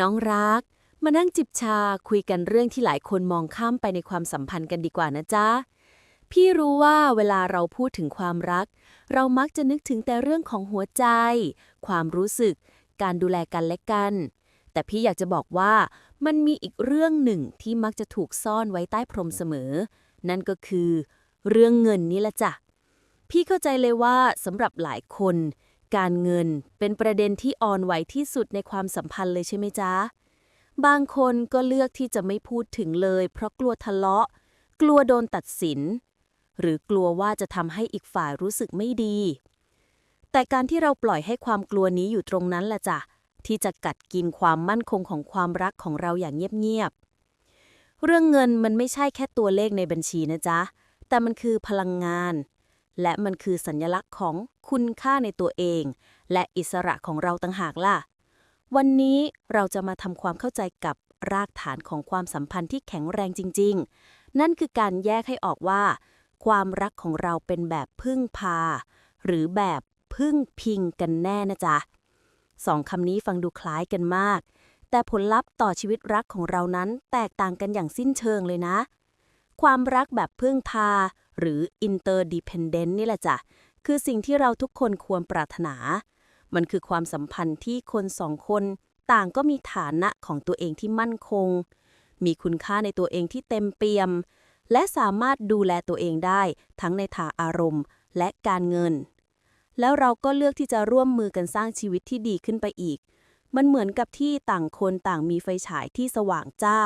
น้องรัก มานั่งจิบชาคุยกันเรื่องที่หลายคนมองข้ามไปในความสัมพันธ์กันดีกว่านะจ๊ะ พี่รู้ว่าเวลาเราพูดถึงความรัก เรามักจะนึกถึงแต่เรื่องของหัวใจ ความรู้สึก การดูแลกันและกัน แต่พี่อยากจะบอกว่ามันมีอีกเรื่องหนึ่งที่มักจะถูกซ่อนไว้ใต้พรมเสมอ นั่นก็คือ เรื่องเงินนี่แหละจ้ะพี่เข้าใจเลยว่าสำหรับหลายคน การเงิน เป็นประเด็นที่อ่อนไหวที่สุดในความสัมพันธ์เลยใช่ไหมจ๊ะ บางคนก็เลือกที่จะไม่พูดถึงเลย เพราะกลัวทะเลาะ กลัวโดนตัดสิน หรือกลัวว่าจะทำให้อีกฝ่ายรู้สึกไม่ดี แต่การที่เราปล่อยให้ความกลัวนี้อยู่ตรงนั้นแหละจ้ะที่จะกัดกินความมั่นคงของความรักของเราอย่างเงียบๆเรื่องเงินมันไม่ใช่แค่ตัวเลขในบัญชีนะจ๊ะแต่มันคือพลังงาน และมันคือสัญลักษณ์ของคุณค่าในตัวเอง และอิสระของเราต่างหากล่ะ วันนี้เราจะมาทำความเข้าใจกับรากฐานของความสัมพันธ์ที่แข็งแรงจริง ๆ นั่นคือการแยกให้ออกว่า ความรักของเราเป็นแบบพึ่งพา หรือแบบพึ่งพิงกันแน่นะจ๊ะสองคำนี้ฟังดูคล้ายกันมาก แต่ผลลัพธ์ต่อชีวิตรักของเรานั้นแตกต่างกันอย่างสิ้นเชิงเลยนะ ความรักแบบพึ่งพา หรือ interdependent นี่แหละจ้ะ คือสิ่งที่เราทุกคนควรปรารถนา มันคือความสัมพันธ์ที่คนสองคนต่างก็มีฐานะของตัวเองที่มั่นคง มีคุณค่าในตัวเองที่เต็มเปี่ยม และสามารถดูแลตัวเองได้ทั้งในทางอารมณ์และการเงิน แล้วเราก็เลือกที่จะร่วมมือกันสร้างชีวิตที่ดีขึ้นไปอีก มันเหมือนกับที่ต่างคนต่างมีไฟฉายที่สว่างจ้า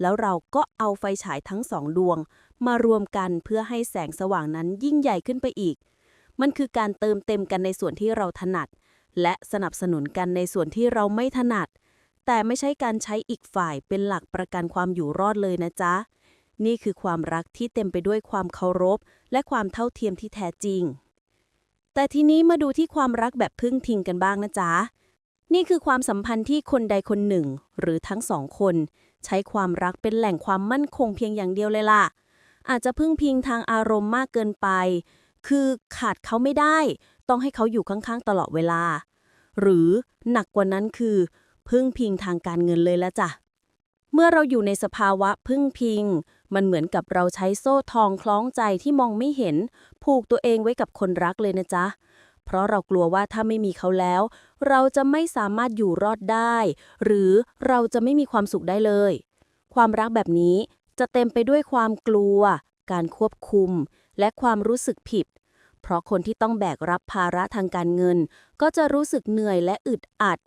แล้วเราก็เอาไฟฉายทั้งสองดวง มารวมกันเพื่อให้แสงสว่างนั้นยิ่งใหญ่ขึ้นไปอีก มันคือการเติมเต็มกันในส่วนที่เราถนัด และสนับสนุนกันในส่วนที่เราไม่ถนัด แต่ไม่ใช่การใช้อีกฝ่ายเป็นหลักประกันความอยู่รอดเลยนะจ๊ะ นี่คือความรักที่เต็มไปด้วยความเคารพ และความเท่าเทียมที่แท้จริง แต่ทีนี้มาดูที่ความรักแบบพึ่งพิงกันบ้างนะจ๊ะนี่คือความสัมพันธ์ที่คนใดคนหนึ่ง หรือทั้งสองคน ใช้ความรักเป็นแหล่งความมั่นคงเพียงอย่างเดียวเลยล่ะ อาจจะพึ่งพิงทางอารมณ์มากเกินไป คือขาดเขาไม่ได้ ต้องให้เขาอยู่ข้างๆ ตลอดเวลา หรือหนักกว่านั้นคือ พึ่งพิงทางการเงินเลยละจ้ะ เมื่อเราอยู่ในสภาวะพึ่งพิง มันเหมือนกับเราใช้โซ่ทองคล้องใจที่มองไม่เห็น ผูกตัวเองไว้กับคนรักเลยนะจ๊ะเพราะเรากลัวว่าถ้าไม่มีเขาแล้ว เราจะไม่สามารถอยู่รอดได้ หรือเราจะไม่มีความสุขได้เลย ความรักแบบนี้ จะเต็มไปด้วยความกลัว การควบคุม และความรู้สึกผิด เพราะคนที่ต้องแบกรับภาระทางการเงิน ก็จะรู้สึกเหนื่อยและอึดอัด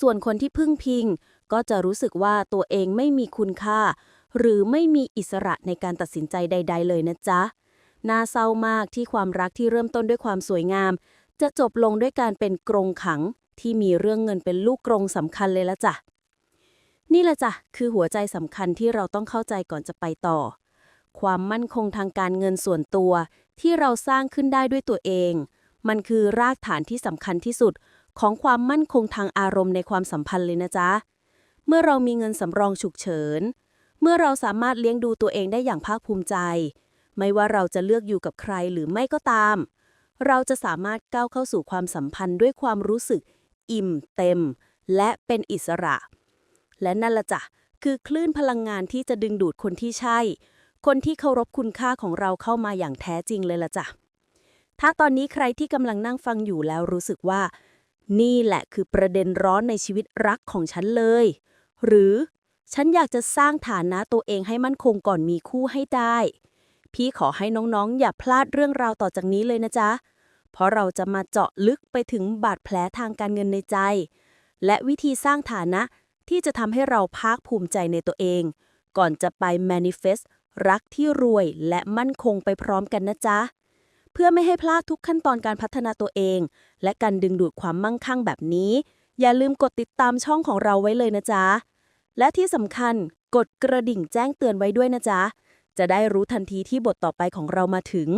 ส่วนคนที่พึ่งพิง ก็จะรู้สึกว่าตัวเองไม่มีคุณค่า หรือไม่มีอิสระในการตัดสินใจใด ๆ เลยนะจ๊ะ น่าเศร้ามากที่ความรักที่เริ่มต้นด้วยความสวยงาม จะจบลงด้วยการเป็นกรงขังที่มีเรื่องเงินเป็นลูกกรงสำคัญเลยละจ้ะ นี่แหละจ้ะคือหัวใจสำคัญที่เราต้องเข้าใจก่อนจะไปต่อ ความมั่นคงทางการเงินส่วนตัว ที่เราสร้างขึ้นได้ด้วยตัวเอง มันคือรากฐานที่สำคัญที่สุด ของความมั่นคงทางอารมณ์ในความสัมพันธ์เลยนะจ๊ะ เมื่อเรามีเงินสำรองฉุกเฉิน เมื่อเราสามารถเลี้ยงดูตัวเองได้อย่างภาคภูมิใจ ไม่ว่าเราจะเลือกอยู่กับใครหรือไม่ก็ตาม เราจะสามารถก้าวเข้าสู่ความสัมพันธ์ด้วยความรู้สึก อิ่มเต็ม และเป็นอิสระ และนั่นละจ้ะคือคลื่นพลังงานที่จะดึงดูดคนที่ใช่ คนที่เคารพคุณค่าของเราเข้ามาอย่างแท้จริงเลยละจ้ะถ้าตอนนี้ใครที่กำลังนั่งฟังอยู่แล้วรู้สึกว่า นี่แหละคือประเด็นร้อนในชีวิตรักของฉันเลย หรือฉันอยากจะสร้างฐานะตัวเองให้มั่นคงก่อนมีคู่ให้ได้ พี่ขอให้น้องๆ อย่าพลาดเรื่องราวต่อจากนี้เลยนะจ๊ะ เพราะเราจะมาเจาะลึกไปถึงบาดแผลทางการเงินในใจ และวิธีสร้างฐานะ ที่จะทำให้เราภาคภูมิใจในตัวเอง ก่อนจะไป manifest รักที่รวยและมั่นคงไปพร้อมกันนะจ๊ะ เพื่อไม่ให้พลาดทุกขั้นตอนการพัฒนาตัวเอง และการดึงดูดความมั่งคั่งแบบนี้ อย่าลืมกดติดตามช่องของเราไว้เลยนะจ๊ะ และที่สำคัญกดกระดิ่งแจ้งเตือนไว้ด้วยนะจ๊ะ จะได้รู้ทันทีที่บทต่อไปของเรามาถึง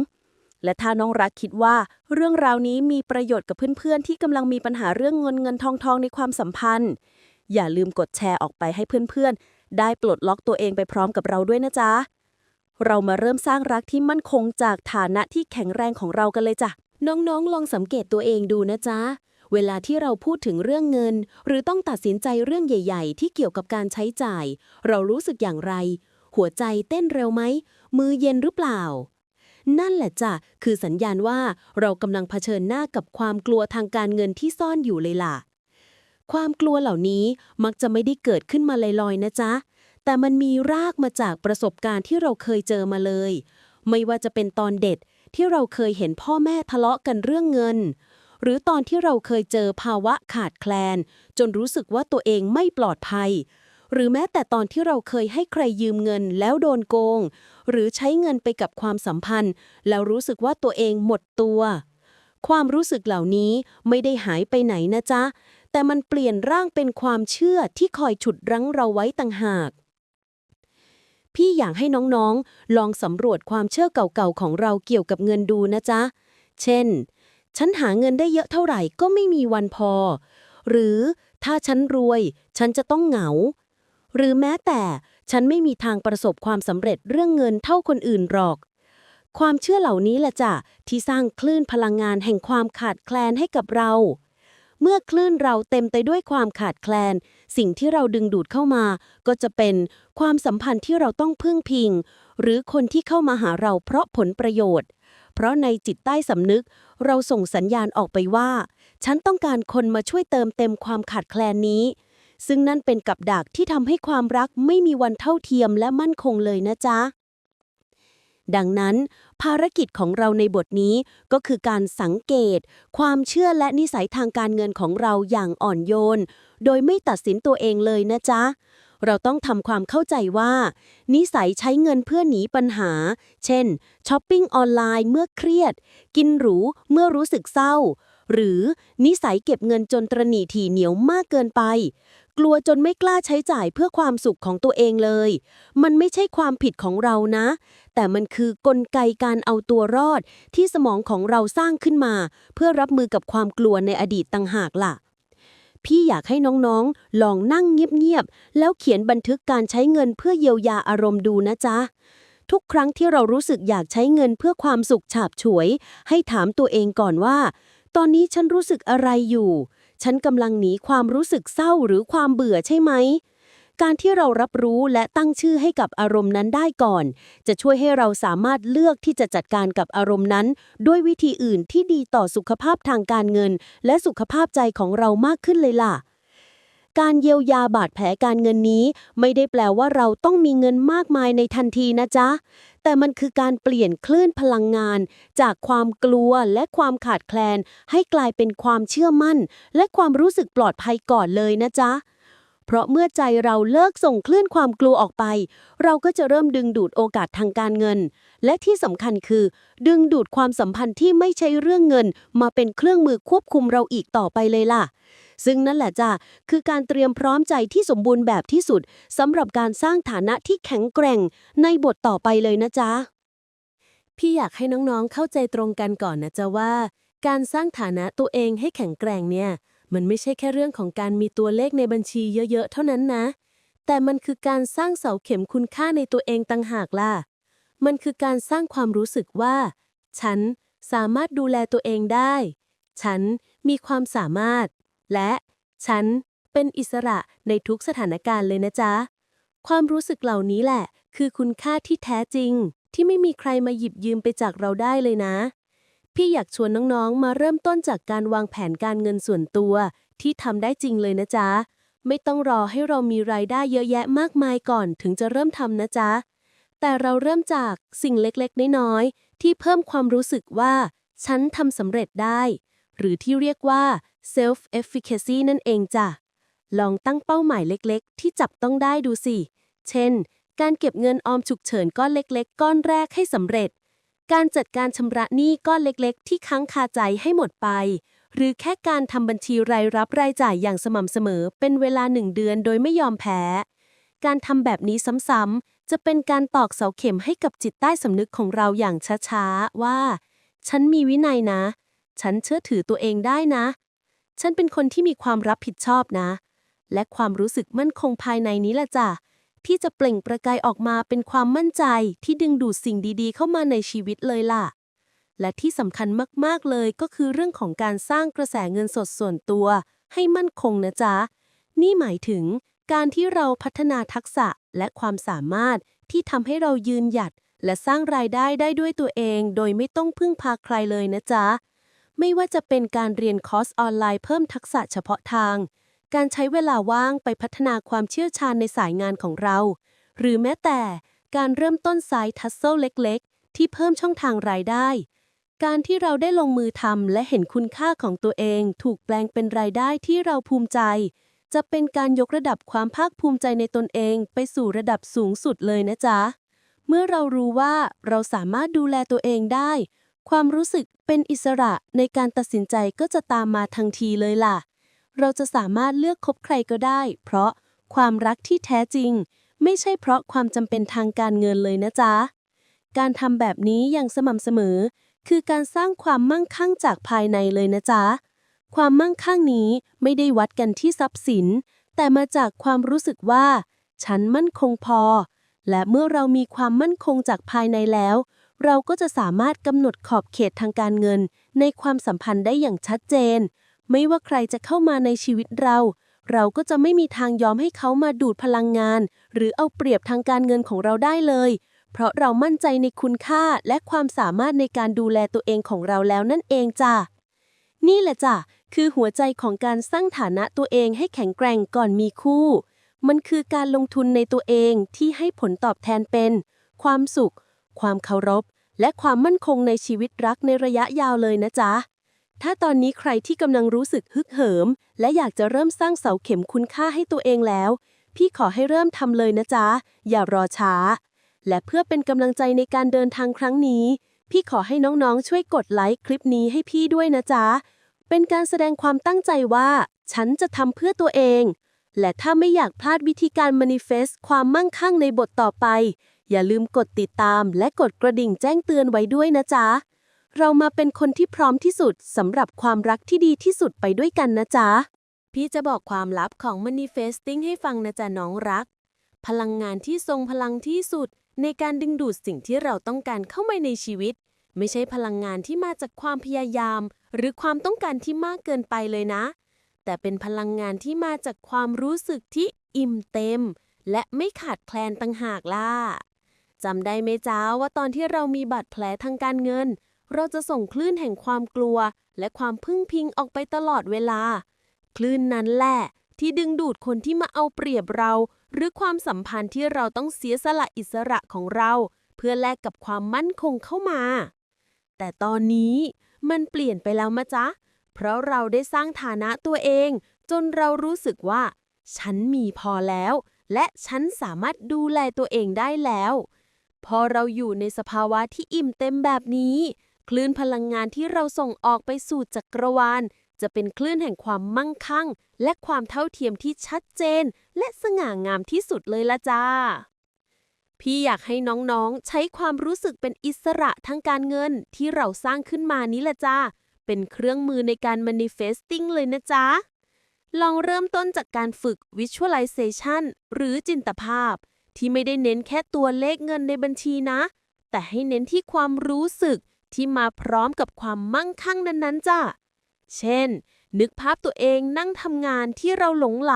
และถ้าน้องรักคิดว่า เรื่องราวนี้มีประโยชน์กับเพื่อนๆ ที่กำลังมีปัญหาเรื่องเงินเงินทองทองในความสัมพันธ์ อย่าลืมกดแชร์ออกไปให้เพื่อนๆ ได้ปลดล็อกตัวเองไปพร้อมกับเราด้วยนะจ๊ะ เรามาเริ่มสร้างรักที่มั่นคงจากฐานะที่แข็งแรงของเรากันเลยจ้ะ น้องๆ ลองสังเกตตัวเองดูนะจ๊ะ เวลาที่เราพูดถึงเรื่องเงิน หรือต้องตัดสินใจเรื่องใหญ่ ๆ ที่เกี่ยวกับการใช้จ่าย เรารู้สึกอย่างไร หัวใจเต้นเร็วไหม มือเย็นหรือเปล่านั่นแหละจ้ะ คือสัญญาณว่าเรากำลังเผชิญหน้ากับความกลัวทางการเงินที่ซ่อนอยู่เลยล่ะ ความกลัวเหล่านี้มักจะไม่ได้เกิดขึ้นมาลอยๆนะจ๊ะ แต่มันมีรากมาจากประสบการณ์ที่เราเคยเจอมาเลย ไม่ว่าจะเป็นตอนเด็กที่เราเคยเห็นพ่อแม่ทะเลาะกันเรื่องเงิน หรือตอนที่เราเคยเจอภาวะขาดแคลน จนรู้สึกว่าตัวเองไม่ปลอดภัย หรือแม้แต่ตอนที่เราเคยให้ใครยืมเงินแล้วโดนโกง หรือใช้เงินไปกับความสัมพันธ์ แล้วรู้สึกว่าตัวเองหมดตัว ความรู้สึกเหล่านี้ไม่ได้หายไปไหนนะจ๊ะ แต่มันเปลี่ยนร่างเป็นความเชื่อที่คอยฉุดรั้งเราไว้ต่างหาก พี่อยากให้น้องๆ ลองสำรวจความเชื่อเก่าๆของเราเกี่ยวกับเงินดูนะจ๊ะ เช่น ฉันหาเงินได้เยอะเท่าไหร่ก็ไม่มีวันพอ หรือถ้าฉันรวย ฉันจะต้องเหงา หรือแม้แต่ฉันไม่มีทางประสบความสำเร็จเรื่องเงินเท่าคนอื่นหรอก ความเชื่อเหล่านี้แหละจ้ะที่สร้างคลื่นพลังงานแห่งความขาดแคลนให้กับเรา เมื่อคลื่นเราเต็มไปด้วยความขาดแคลน สิ่งที่เราดึงดูดเข้ามา ก็จะเป็นความสัมพันธ์ที่เราต้องพึ่งพิง หรือคนที่เข้ามาหาเราเพราะผลประโยชน์ เพราะในจิตใต้สำนึก เราส่งสัญญาณออกไปว่า ฉันต้องการคนมาช่วยเติมเต็มความขาดแคลนนี้ ซึ่งนั่นเป็นกับดักที่ทำให้ความรักไม่มีวันเท่าเทียมและมั่นคงเลยนะจ๊ะดังนั้น ภารกิจของเราในบทนี้ก็คือการสังเกต ความเชื่อและนิสัยทางการเงินของเราอย่างอ่อนโยน โดยไม่ตัดสินตัวเองเลยนะจ๊ะ เราต้องทำความเข้าใจว่า นิสัยใช้เงินเพื่อหนีปัญหา เช่นช้อปปิ้งออนไลน์เมื่อเครียด กินหรูเมื่อรู้สึกเศร้า หรือนิสัยเก็บเงินจนตรณีถี่เหนียวมากเกินไป กลัวจนไม่กล้าใช้จ่ายเพื่อความสุขของตัวเองเลย มันไม่ใช่ความผิดของเรานะ แต่มันคือกลไกการเอาตัวรอดที่สมองของเราสร้างขึ้นมา เพื่อรับมือกับความกลัวในอดีตต่างหากล่ะพี่อยากให้น้องๆ ลองนั่งเงียบๆ แล้วเขียนบันทึกการใช้เงินเพื่อเยียวยาอารมณ์ดูนะจ๊ะ ทุกครั้งที่เรารู้สึกอยากใช้เงินเพื่อความสุขฉาบฉวย ให้ถามตัวเองก่อนว่า ตอนนี้ฉันรู้สึกอะไรอยู่ ฉันกำลังหนีความรู้สึกเศร้าหรือความเบื่อใช่ไหม การที่เรารับรู้และตั้งชื่อให้กับอารมณ์นั้นได้ก่อน จะช่วยให้เราสามารถเลือกที่จะจัดการกับอารมณ์นั้น ด้วยวิธีอื่นที่ดีต่อสุขภาพทางการเงิน และสุขภาพใจของเรามากขึ้นเลยล่ะ การเยียวยาบาดแผลการเงินนี้ ไม่ได้แปลว่าเราต้องมีเงินมากมายในทันทีนะจ๊ะ แต่มันคือการเปลี่ยนคลื่นพลังงาน จากความกลัวและความขาดแคลน ให้กลายเป็นความเชื่อมั่น และความรู้สึกปลอดภัยก่อนเลยนะจ๊ะ เพราะเมื่อใจเราเลิกส่งคลื่นความกลัวออกไป เราก็จะเริ่มดึงดูดโอกาสทางการเงิน และที่สำคัญคือ ดึงดูดความสัมพันธ์ที่ไม่ใช่เรื่องเงิน มาเป็นเครื่องมือควบคุมเราอีกต่อไปเลยล่ะ ซึ่งนั่นแหละจ้ะคือการเตรียมพร้อมใจที่สมบูรณ์แบบที่สุดสำหรับการสร้างฐานะที่แข็งแกร่ง ในบทต่อไปเลยนะจ๊ะพี่อยากให้น้องๆเข้าใจตรงกันก่อนนะจ๊ะว่า การสร้างฐานะตัวเองให้แข็งแกร่งเนี่ย มันไม่ใช่แค่เรื่องของการมีตัวเลขในบัญชีเยอะๆ เท่านั้นนะ แต่มันคือการสร้างเสาเข็มคุณค่าในตัวเองต่างหากล่ะ มันคือการสร้างความรู้สึกว่า ฉันสามารถดูแลตัวเองได้ ฉันมีความสามารถ และฉันเป็นอิสระในทุกสถานการณ์เลยนะจ๊ะ ความรู้สึกเหล่านี้แหละ คือคุณค่าที่แท้จริง ที่ไม่มีใครมาหยิบยืมไปจากเราได้เลยนะ พี่อยากชวนน้องๆ มาเริ่มต้นจากการวางแผนการเงินส่วนตัว ที่ทำได้จริงเลยนะจ๊ะ ไม่ต้องรอให้เรามีรายได้เยอะแยะมากมายก่อนถึงจะเริ่มทำนะจ๊ะ แต่เราเริ่มจากสิ่งเล็กๆ น้อยๆ ที่เพิ่มความรู้สึกว่า ฉันทำสำเร็จได้ หรือที่เรียกว่า self efficacy นั่นเองจ้ะ ลองตั้งเป้าหมายเล็กๆ ที่จับต้องได้ดูสิ เช่น การเก็บเงินออมฉุกเฉินก้อนเล็ก ๆ ก้อนแรกให้สำเร็จ การจัดการชำระหนี้ก้อนเล็กๆ ที่ค้างคาใจให้หมดไป หรือแค่การทำบัญชีรายรับรายจ่ายอย่างสม่ำเสมอ เป็นเวลาหนึ่งเดือนโดยไม่ยอมแพ้ การทำแบบนี้ซ้ำๆจะเป็นการตอกเสาเข็มให้กับจิตใต้สำนึกของเราอย่างช้าๆ ว่า ฉันมีวินัยนะ ฉันเชื่อถือตัวเองได้นะ ฉันเป็นคนที่มีความรับผิดชอบนะ และความรู้สึกมั่นคงภายในนี้แหละจ้ะ ที่จะเปล่งประกายออกมาเป็นความมั่นใจที่ดึงดูดสิ่งดีๆ เข้ามาในชีวิตเลยล่ะ และที่สำคัญมากๆเลยก็คือเรื่องของการสร้างกระแสเงินสดส่วนตัว ให้มั่นคงนะจ๊ะ นี่หมายถึงการที่เราพัฒนาทักษะและความสามารถที่ทำให้เรายืนหยัด และสร้างรายได้ได้ด้วยตัวเอง โดยไม่ต้องพึ่งพาใครเลยนะจ๊ะ ไม่ว่าจะเป็นการเรียนคอร์สออนไลน์เพิ่มทักษะเฉพาะทาง การใช้เวลาว่างไปพัฒนาความเชี่ยวชาญในสายงานของเรา หรือแม้แต่การเริ่มต้นสายทัสเซิลเล็ก ๆ ที่เพิ่มช่องทางรายได้ การที่เราได้ลงมือทำและเห็นคุณค่าของตัวเอง ถูกแปลงเป็นรายได้ที่เราภูมิใจ จะเป็นการยกระดับความภาคภูมิใจในตนเอง ไปสู่ระดับสูงสุดเลยนะจ๊ะ เมื่อเรารู้ว่าเราสามารถดูแลตัวเองได้ ความรู้สึกเป็นอิสระในการตัดสินใจก็จะตามมาทันทีเลยล่ะ เราจะสามารถเลือกคบใครก็ได้ เพราะความรักที่แท้จริง ไม่ใช่เพราะความจำเป็นทางการเงินเลยนะจ๊ะ การทำแบบนี้อย่างสม่ำเสมอ คือการสร้างความมั่งคั่งจากภายในเลยนะจ๊ะ ความมั่งคั่งนี้ไม่ได้วัดกันที่ทรัพย์สิน แต่มาจากความรู้สึกว่า ฉันมั่นคงพอ และเมื่อเรามีความมั่นคงจากภายในแล้ว เราก็จะสามารถกำหนดขอบเขตทางการเงิน ในความสัมพันธ์ได้อย่างชัดเจน ไม่ว่าใครจะเข้ามาในชีวิตเรา เราก็จะไม่มีทางยอมให้เขามาดูดพลังงาน หรือเอาเปรียบทางการเงินของเราได้เลย เพราะเรามั่นใจในคุณค่าและความสามารถในการดูแลตัวเองของเราแล้วนั่นเองจ้ะ นี่แหละจ้ะ คือหัวใจของการสร้างฐานะตัวเองให้แข็งแกร่งก่อนมีคู่ มันคือการลงทุนในตัวเองที่ให้ผลตอบแทนเป็น ความสุข ความเคารพ และความมั่นคงในชีวิตรักในระยะยาวเลยนะจ๊ะ ถ้าตอนนี้ใครที่กำลังรู้สึกฮึกเหิม และอยากจะเริ่มสร้างเสาเข็มคุณค่าให้ตัวเองแล้ว พี่ขอให้เริ่มทำเลยนะจ๊ะ อย่ารอช้า และเพื่อเป็นกำลังใจในการเดินทางครั้งนี้ พี่ขอให้น้องๆ ช่วยกดไลค์คลิปนี้ให้พี่ด้วยนะจ๊ะ เป็นการแสดงความตั้งใจว่า ฉันจะทำเพื่อตัวเอง และถ้าไม่อยากพลาดวิธีการ manifest ความมั่งคั่งในบทต่อไป อย่าลืมกดติดตาม และกดกระดิ่งแจ้งเตือนไว้ด้วยนะจ๊ะ เรามาเป็นคนที่พร้อมที่สุดสำหรับความรักที่ดีที่สุดไปด้วยกันนะจ๊ะ พี่จะบอกความลับของ manifesting ให้ฟังนะจ๊ะน้องรัก พลังงานที่ทรงพลังที่สุด ในการดึงดูดสิ่งที่เราต้องการเข้ามาในชีวิต ไม่ใช่พลังงานที่มาจากความพยายาม หรือความต้องการที่มากเกินไปเลยนะ แต่เป็นพลังงานที่มาจากความรู้สึกที่อิ่มเต็ม และไม่ขาดแคลนต่างหากล่ะจำได้ไหมจ้าว่าตอนที่เรามีบาดแผลทางการเงิน เราจะส่งคลื่นแห่งความกลัว และความพึ่งพิงออกไปตลอดเวลา คลื่นนั้นแหละ ที่ดึงดูดคนที่มาเอาเปรียบเรา หรือความสัมพันธ์ที่เราต้องเสียสละอิสระของเรา เพื่อแลกกับความมั่นคงเข้ามา แต่ตอนนี้มันเปลี่ยนไปแล้วมะจ๊ะ เพราะเราได้สร้างฐานะตัวเอง จนเรารู้สึกว่า ฉันมีพอแล้ว และฉันสามารถดูแลตัวเองได้แล้ว พอเราอยู่ในสภาวะที่อิ่มเต็มแบบนี้ คลื่นพลังงานที่เราส่งออกไปสู่จักรวาล จะเป็นคลื่นแห่งความมั่งคั่ง และความเท่าเทียมที่ชัดเจน และสง่างามที่สุดเลยละจ้า พี่อยากให้น้องๆ ใช้ความรู้สึกเป็นอิสระทางการเงินที่เราสร้างขึ้นมานี้ละจ้า เป็นเครื่องมือในการ manifesting เลยนะจ๊ะ ลองเริ่มต้นจากการฝึก visualization หรือจินตภาพ ที่ไม่ได้เน้นแค่ตัวเลขเงินในบัญชีนะ แต่ให้เน้นที่ความรู้สึก ที่มาพร้อมกับความมั่งคั่งนั้นๆจ้ะ เช่น นึกภาพตัวเองนั่งทำงานที่เราหลงไหล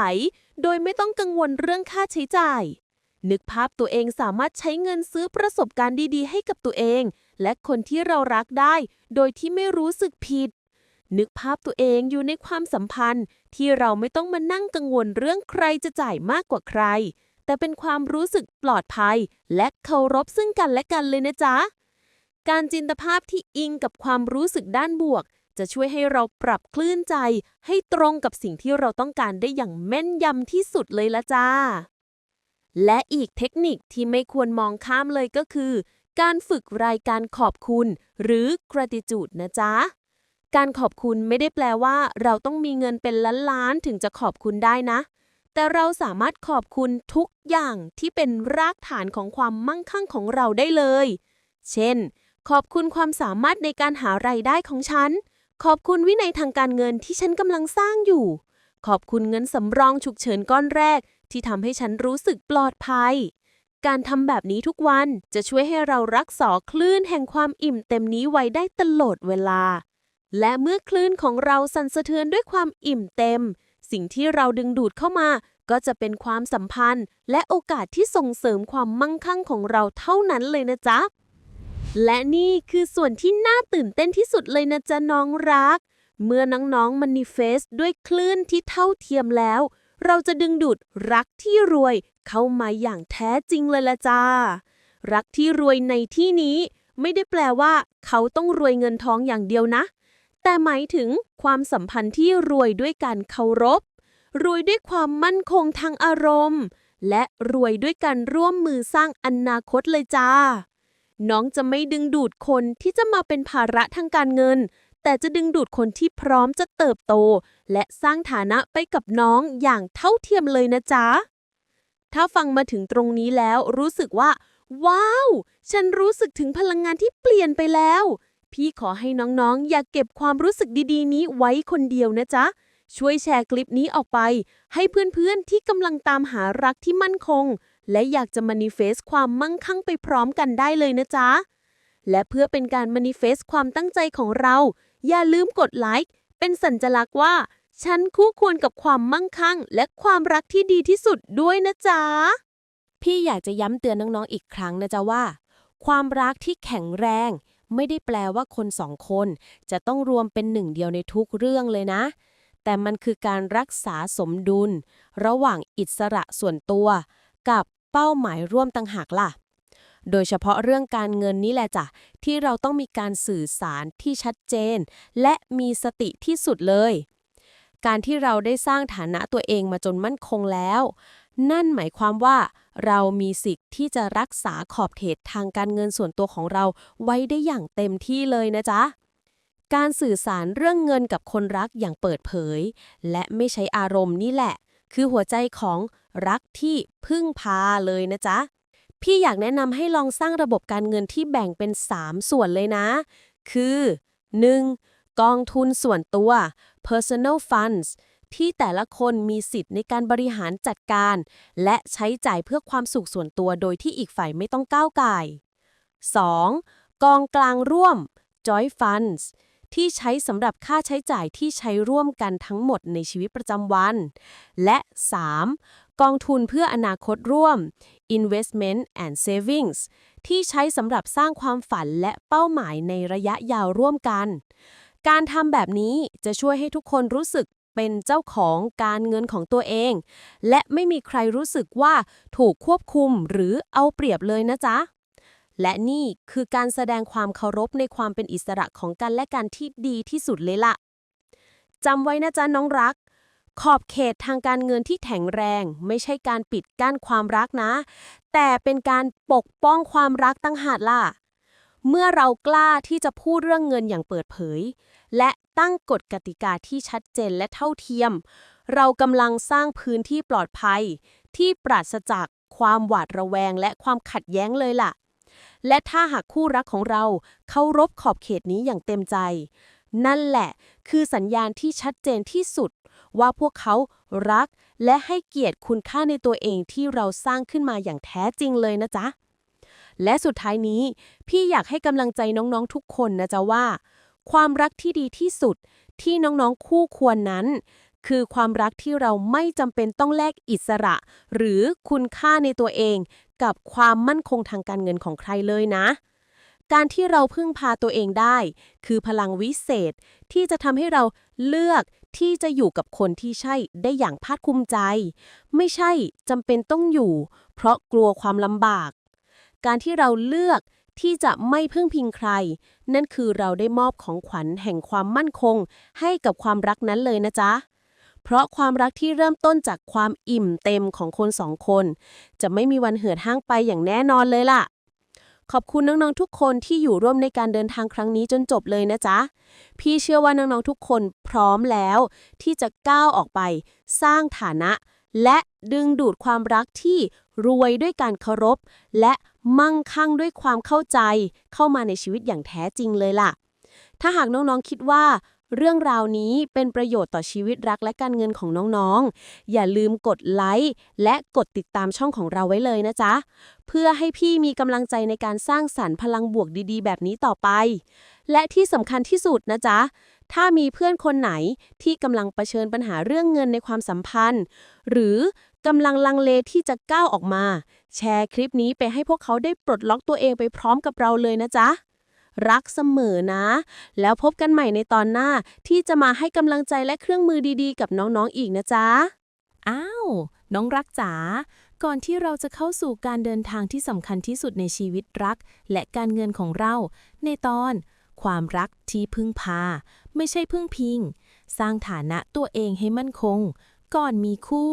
โดยไม่ต้องกังวลเรื่องค่าใช้จ่าย นึกภาพตัวเองสามารถใช้เงินซื้อประสบการณ์ดีๆ ให้กับตัวเอง และคนที่เรารักได้ โดยที่ไม่รู้สึกผิด นึกภาพตัวเองอยู่ในความสัมพันธ์ ที่เราไม่ต้องมานั่งกังวลเรื่องใครจะจ่ายมากกว่าใคร แต่เป็นความรู้สึกปลอดภัย และเคารพซึ่งกันและกันเลยนะจ๊ะ การจินตภาพที่อิงกับความรู้สึกด้านบวก จะช่วยให้เราปรับคลื่นใจ ให้ตรงกับสิ่งที่เราต้องการได้อย่างแม่นยำที่สุดเลยละจ้า และอีกเทคนิคที่ไม่ควรมองข้ามเลยก็คือ การฝึกรายการขอบคุณ หรือ gratitude นะจ๊ะการขอบคุณไม่ได้แปลว่า เราต้องมีเงินเป็นล้านๆถึงจะขอบคุณได้นะ แต่เราสามารถขอบคุณทุกอย่างที่เป็นรากฐานของความมั่งคั่งของเราได้เลย เช่น ขอบคุณความสามารถในการหารายได้ของฉัน ขอบคุณวินัยทางการเงินที่ฉันกำลังสร้างอยู่ ขอบคุณเงินสำรองฉุกเฉินก้อนแรก ที่ทำให้ฉันรู้สึกปลอดภัย การทำแบบนี้ทุกวันจะช่วยให้เรารักษาคลื่นแห่งความอิ่มเต็มนี้ไว้ได้ตลอดเวลา และเมื่อคลื่นของเราสั่นสะเทือนด้วยความอิ่มเต็ม สิ่งที่เราดึงดูดเข้ามาก็จะเป็นความสัมพันธ์ และโอกาสที่ส่งเสริมความมั่งคั่งของเราเท่านั้นเลยนะจ๊ะ และนี่คือส่วนที่น่าตื่นเต้นที่สุดเลยนะจ๊ะน้องรัก เมื่อน้องๆมันนิเฟสด้วยคลื่นที่เท่าเทียมแล้ว เราจะดึงดูดรักที่รวยเข้ามาอย่างแท้จริงเลยละจ้า รักที่รวยในที่นี้ ไม่ได้แปลว่าเขาต้องรวยเงินทองอย่างเดียวนะ แต่หมายถึงความสัมพันธ์ที่รวยด้วยการเคารพ รวยด้วยความมั่นคงทางอารมณ์ และรวยด้วยการร่วมมือสร้างอนาคตเลยจ้า น้องจะไม่ดึงดูดคนที่จะมาเป็นภาระทางการเงิน แต่จะดึงดูดคนที่พร้อมจะเติบโต และสร้างฐานะไปกับน้องอย่างเท่าเทียมเลยนะจ๊ะ ถ้าฟังมาถึงตรงนี้แล้วรู้สึกว่า ว้าว ฉันรู้สึกถึงพลังงานที่เปลี่ยนไปแล้ว พี่ขอให้น้องๆ อย่าเก็บความรู้สึกดีๆ นี้ไว้คนเดียวนะจ๊ะช่วยแชร์คลิปนี้ออกไป ให้เพื่อนๆที่กำลังตามหารักที่มั่นคง และอยากจะมานิเฟสความมั่งคั่งไปพร้อมกันได้เลยนะจ๊ะ และเพื่อเป็นการมานิเฟสความตั้งใจของเรา อย่าลืมกดไลค์เป็นสัญลักษณ์ว่า ฉันคู่ควรกับความมั่งคั่ง และความรักที่ดีที่สุดด้วยนะจ๊ะ พี่อยากจะย้ำเตือนน้องๆอีกครั้งนะจ๊ะว่า ความรักที่แข็งแรง ไม่ได้แปลว่าคนสองคน จะต้องรวมเป็นหนึ่งเดียวในทุกเรื่องเลยนะ แต่มันคือการรักษาสมดุล ระหว่างอิสระส่วนตัว กับเป้าหมายร่วมต่างหากล่ะ โดยเฉพาะเรื่องการเงินนี่แหละจ้ะที่เราต้องมีการสื่อสารที่ชัดเจน และมีสติที่สุดเลย การที่เราได้สร้างฐานะตัวเองมาจนมั่นคงแล้ว นั่นหมายความว่า เรามีสิทธิ์ที่จะรักษาขอบเขตทางการเงินส่วนตัวของเราไว้ได้อย่างเต็มที่เลยนะจ๊ะการสื่อสารเรื่องเงินกับคนรักอย่างเปิดเผย และไม่ใช้อารมณ์นี่แหละ คือหัวใจของ รักที่พึ่งพาเลยนะจ๊ะ พี่อยากแนะนำให้ลองสร้างระบบการเงินที่แบ่งเป็น 3 ส่วนเลยนะ คือ 1. กองทุนส่วนตัว personal funds ที่แต่ละคนมีสิทธิ์ในการบริหารจัดการ และใช้จ่ายเพื่อความสุขส่วนตัวโดยที่อีกฝ่ายไม่ต้องก้าวไก่ 2. กองกลางร่วม joint funds ที่ใช้สำหรับค่าใช้จ่ายที่ใช้ร่วมกันทั้งหมดในชีวิตประจำวัน และ 3. กองทุนเพื่ออนาคตร่วม investment and savings ที่ใช้สำหรับสร้างความฝันและเป้าหมายในระยะยาวร่วมกัน การทำแบบนี้จะช่วยให้ทุกคนรู้สึกเป็นเจ้าของการเงินของตัวเอง และไม่มีใครรู้สึกว่าถูกควบคุมหรือเอาเปรียบเลยนะจ๊ะ และนี่คือการแสดงความเคารพในความเป็นอิสระของกันและกันที่ดีที่สุดเลยล่ะจำไว้นะจ๊ะน้องรัก ขอบเขตทางการเงินที่แข็งแรง ไม่ใช่การปิดกั้นความรักนะ แต่เป็นการปกป้องความรักตั้งหากล่ะ เมื่อเรากล้าที่จะพูดเรื่องเงินอย่างเปิดเผย และตั้งกฎกติกาที่ชัดเจนและเท่าเทียม เรากำลังสร้างพื้นที่ปลอดภัย ที่ปราศจากความหวาดระแวงและความขัดแย้งเลยล่ะ และถ้าหากคู่รักของเราเคารพขอบเขตนี้อย่างเต็มใจ นั่นแหละ คือสัญญาณที่ชัดเจนที่สุด ว่าพวกเขารักและให้เกียรติคุณค่าในตัวเองที่เราสร้างขึ้นมาอย่างแท้จริงเลยนะจ๊ะ และสุดท้ายนี้ พี่อยากให้กำลังใจน้องๆทุกคนนะจ๊ะว่า ความรักที่ดีที่สุดที่น้องๆคู่ควรนั้น คือความรักที่เราไม่จำเป็นต้องแลกอิสระ หรือคุณค่าในตัวเอง กับความมั่นคงทางการเงินของใครเลยนะ การที่เราพึ่งพาตัวเองได้ คือพลังวิเศษ ที่จะทำให้เราเลือกที่จะอยู่กับคนที่ใช่ได้อย่างภาคภูมิใจ ไม่ใช่จำเป็นต้องอยู่ เพราะกลัวความลำบาก การที่เราเลือกที่จะไม่พึ่งพิงใคร นั่นคือเราได้มอบของขวัญแห่งความมั่นคง ให้กับความรักนั้นเลยนะจ๊ะ เพราะความรักที่เริ่มต้นจากความอิ่มเต็มของคนสองคน จะไม่มีวันเหือดห้างไปอย่างแน่นอนเลยล่ะ ขอบคุณน้องๆทุกคนที่อยู่ร่วมในการเดินทางครั้งนี้จนจบเลยนะจ๊ะ พี่เชื่อว่าน้องๆทุกคนพร้อมแล้ว ที่จะก้าวออกไป สร้างฐานะ และดึงดูดความรักที่รวยด้วยการเคารพ และมั่งคั่งด้วยความเข้าใจ เข้ามาในชีวิตอย่างแท้จริงเลยล่ะ ถ้าหากน้องๆคิดว่า เรื่องราวนี้เป็นประโยชน์ต่อชีวิตรักและการเงินของน้องๆ อย่าลืมกดไลค์และกดติดตามช่องของเราไว้เลยนะจ๊ะ เพื่อให้พี่มีกำลังใจในการสร้างสรรค์พลังบวกดีๆ แบบนี้ต่อไป และที่สำคัญที่สุดนะจ๊ะ ถ้ามีเพื่อนคนไหนที่กำลังเผชิญปัญหาเรื่องเงินในความสัมพันธ์ หรือกำลังลังเลที่จะก้าวออกมา แชร์คลิปนี้ไปให้พวกเขาได้ปลดล็อกตัวเองไปพร้อมกับเราเลยนะจ๊ะ รักเสมอนะ แล้วพบกันใหม่ในตอนหน้าที่จะมาให้กำลังใจและเครื่องมือดีๆ กับน้องๆอีกนะจ๊ะ อ้าว น้องรักจ๋า ก่อนที่เราจะเข้าสู่การเดินทางที่สำคัญที่สุดในชีวิตรัก และการเงินของเรา ในตอน ความรักที่พึ่งพา ไม่ใช่พึ่งพิง สร้างฐานะตัวเองให้มั่นคง ก่อนมีคู่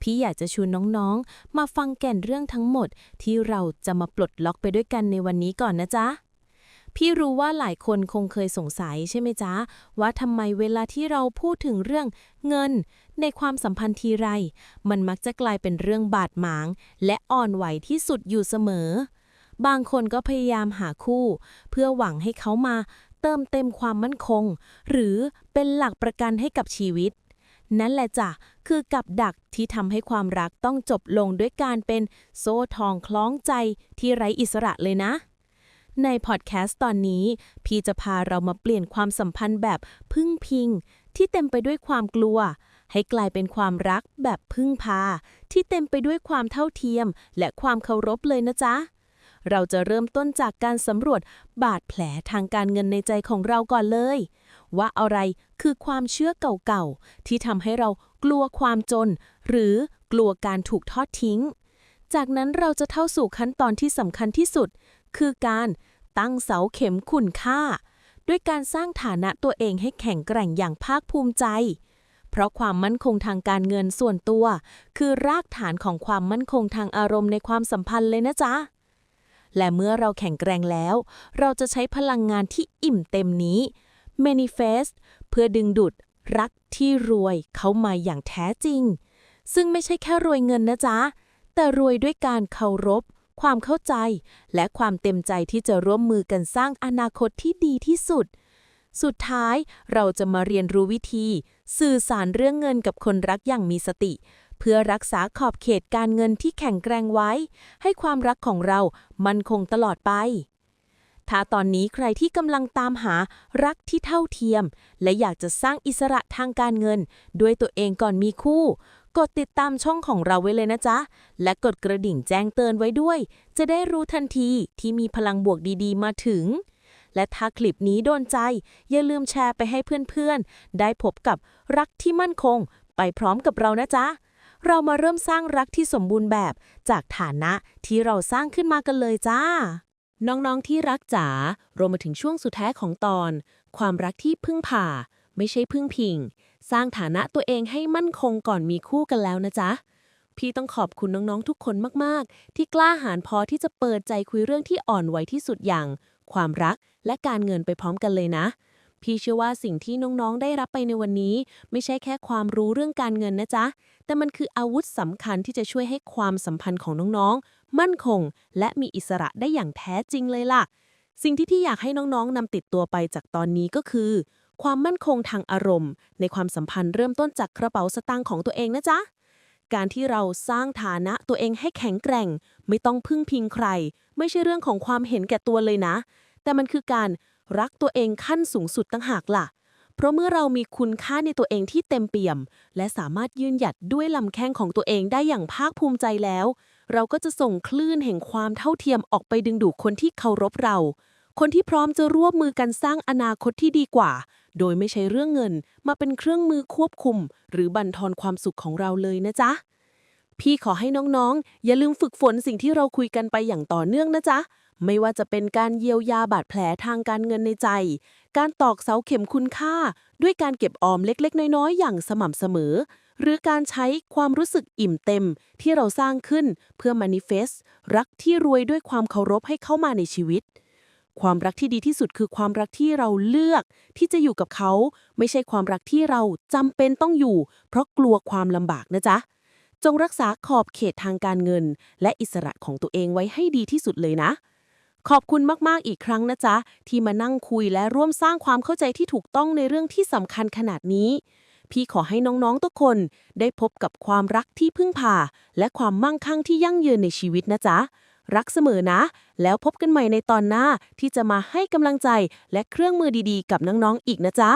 พี่อยากจะชวนน้องๆ มาฟังแก่นเรื่องทั้งหมดที่เราจะมาปลดล็อกไปด้วยกันในวันนี้ก่อนนะจ๊ะ พี่รู้ว่าหลายคนคงเคยสงสัยใช่ไหมจ๊ะ ว่าทำไมเวลาที่เราพูดถึงเรื่องเงิน ในความสัมพันธ์ทีไร มันมักจะกลายเป็นเรื่องบาดหมาง และอ่อนไหวที่สุดอยู่เสมอ บางคนก็พยายามหาคู่ เพื่อหวังให้เขามาเติมเต็มความมั่นคง หรือเป็นหลักประกันให้กับชีวิต นั่นแหละจ้ะคือกับดักที่ทำให้ความรักต้องจบลงด้วยการเป็นโซ่ทองคล้องใจที่ไร้อิสระเลยนะ ในพอดแคสต์ตอนนี้ พี่จะพาเรามาเปลี่ยนความสัมพันธ์แบบพึ่งพิง ที่เต็มไปด้วยความกลัว ให้กลายเป็นความรักแบบพึ่งพา ที่เต็มไปด้วยความเท่าเทียม และความเคารพเลยนะจ๊ะ เราจะเริ่มต้นจากการสำรวจบาดแผลทางการเงินในใจของเราก่อนเลย ว่าอะไรคือความเชื่อเก่าๆที่ทำให้เรากลัวความจน หรือกลัวการถูกทอดทิ้งจากนั้นเราจะเข้าสู่ขั้นตอนที่สำคัญที่สุด คือการตั้งเสาเข็มคุณค่า ด้วยการสร้างฐานะตัวเองให้แข็งแกร่งอย่างภาคภูมิใจ เพราะความมั่นคงทางการเงินส่วนตัว คือรากฐานของความมั่นคงทางอารมณ์ในความสัมพันธ์เลยนะจ๊ะและเมื่อเราแข็งแกร่งแล้ว เราจะใช้พลังงานที่อิ่มเต็มนี้ manifest เพื่อดึงดูดรักที่รวยเข้ามาอย่างแท้จริง ซึ่งไม่ใช่แค่รวยเงินนะจ๊ะ แต่รวยด้วยการเคารพ ความเข้าใจ และความเต็มใจที่จะร่วมมือกันสร้างอนาคตที่ดีที่สุด สุดท้ายเราจะมาเรียนรู้วิธี สื่อสารเรื่องเงินกับคนรักอย่างมีสติ เพื่อรักษาขอบเขตการเงินที่แข็งแกร่งไว้ ให้ความรักของเรามันคงตลอดไปถ้าตอนนี้ใครที่กำลังตามหารักที่เท่าเทียม และอยากจะสร้างอิสระทางการเงิน ด้วยตัวเองก่อนมีคู่ กดติดตามช่องของเราไว้เลยนะจ๊ะ และกดกระดิ่งแจ้งเตือนไว้ด้วย จะได้รู้ทันทีที่มีพลังบวกดีๆ มาถึง และถ้าคลิปนี้โดนใจ อย่าลืมแชร์ไปให้เพื่อนๆ ได้พบกับรักที่มั่นคง ไปพร้อมกับเรานะจ๊ะ เรามาเริ่มสร้างรักที่สมบูรณ์แบบจากฐานะที่เราสร้างขึ้นมากันเลยจ้า น้องๆที่รักจ๋ารวมมาถึงช่วงสุดท้ายของตอน ความรักที่พึ่งพาไม่ใช่พึ่งพิง สร้างฐานะตัวเองให้มั่นคงก่อนมีคู่กันแล้วนะจ๊ะ พี่ต้องขอบคุณน้องๆทุกคนมากๆ ที่กล้าหาญพอที่จะเปิดใจคุยเรื่องที่อ่อนไหวที่สุดอย่าง ความรักและการเงินไปพร้อมกันเลยนะ พี่เชื่อว่าสิ่งที่น้องๆได้รับไปในวันนี้ ไม่ใช่แค่ความรู้เรื่องการเงินนะจ๊ะ แต่มันคืออาวุธสำคัญที่จะช่วยให้ความสัมพันธ์ของน้องๆ มั่นคง และมีอิสระได้อย่างแท้จริงเลยล่ะสิ่งที่พี่อยากให้น้องๆนำติดตัวไปจากตอนนี้ก็คือ ความมั่นคงทางอารมณ์ ในความสัมพันธ์เริ่มต้นจากกระเป๋าสตางค์ของตัวเองนะจ๊ะ การที่เราสร้างฐานะตัวเองให้แข็งแกร่ง ไม่ต้องพึ่งพิงใคร ไม่ใช่เรื่องของความเห็นแก่ตัวเลยนะ แต่มันคือการรักตัวเองขั้นสูงสุดตั้งหากล่ะ เพราะเมื่อเรามีคุณค่าในตัวเองที่เต็มเปี่ยม และสามารถยืนหยัดด้วยลำแข้งของตัวเองได้อย่างภาคภูมิใจแล้ว เราก็จะส่งคลื่นแห่งความเท่าเทียมออกไปดึงดูดคนที่เคารพเรา คนที่พร้อมจะร่วมมือกันสร้างอนาคตที่ดีกว่า โดยไม่ใช้เรื่องเงินมาเป็นเครื่องมือควบคุม หรือบั่นทอนความสุขของเราเลยนะจ๊ะ พี่ขอให้น้องๆ อย่าลืมฝึกฝนสิ่งที่เราคุยกันไปอย่างต่อเนื่องนะจ๊ะ ไม่ว่าจะเป็นการเยียวยาบาดแผลทางการเงินในใจ การตอกเสาเข็มคุณค่า ด้วยการเก็บออมเล็กๆ น้อยๆ อย่างสม่ำเสมอ หรือการใช้ความรู้สึกอิ่มเต็มที่เราสร้างขึ้นเพื่อ manifest รักที่รวยด้วยความเคารพให้เข้ามาในชีวิต ความรักที่ดีที่สุดคือความรักที่เราเลือกที่จะอยู่กับเขา ไม่ใช่ความรักที่เราจำเป็นต้องอยู่ เพราะกลัวความลำบากนะจ๊ะ จงรักษาขอบเขตทางการเงิน และอิสระของตัวเองไว้ให้ดีที่สุดเลยนะ ขอบคุณมาก ๆ อีกครั้งนะจ๊ะ ที่มานั่งคุยและร่วมสร้างความเข้าใจที่ถูกต้องในเรื่องที่สำคัญขนาดนี้ พี่ขอให้น้อง ๆ ทุกคนได้พบกับความรักที่พึ่งพา และความมั่งคั่งที่ยั่งยืนในชีวิตนะจ๊ะ รักเสมอนะ แล้วพบกันใหม่ในตอนหน้าที่จะมาให้กำลังใจและเครื่องมือดีๆ กับน้องๆ อีกนะจ๊ะ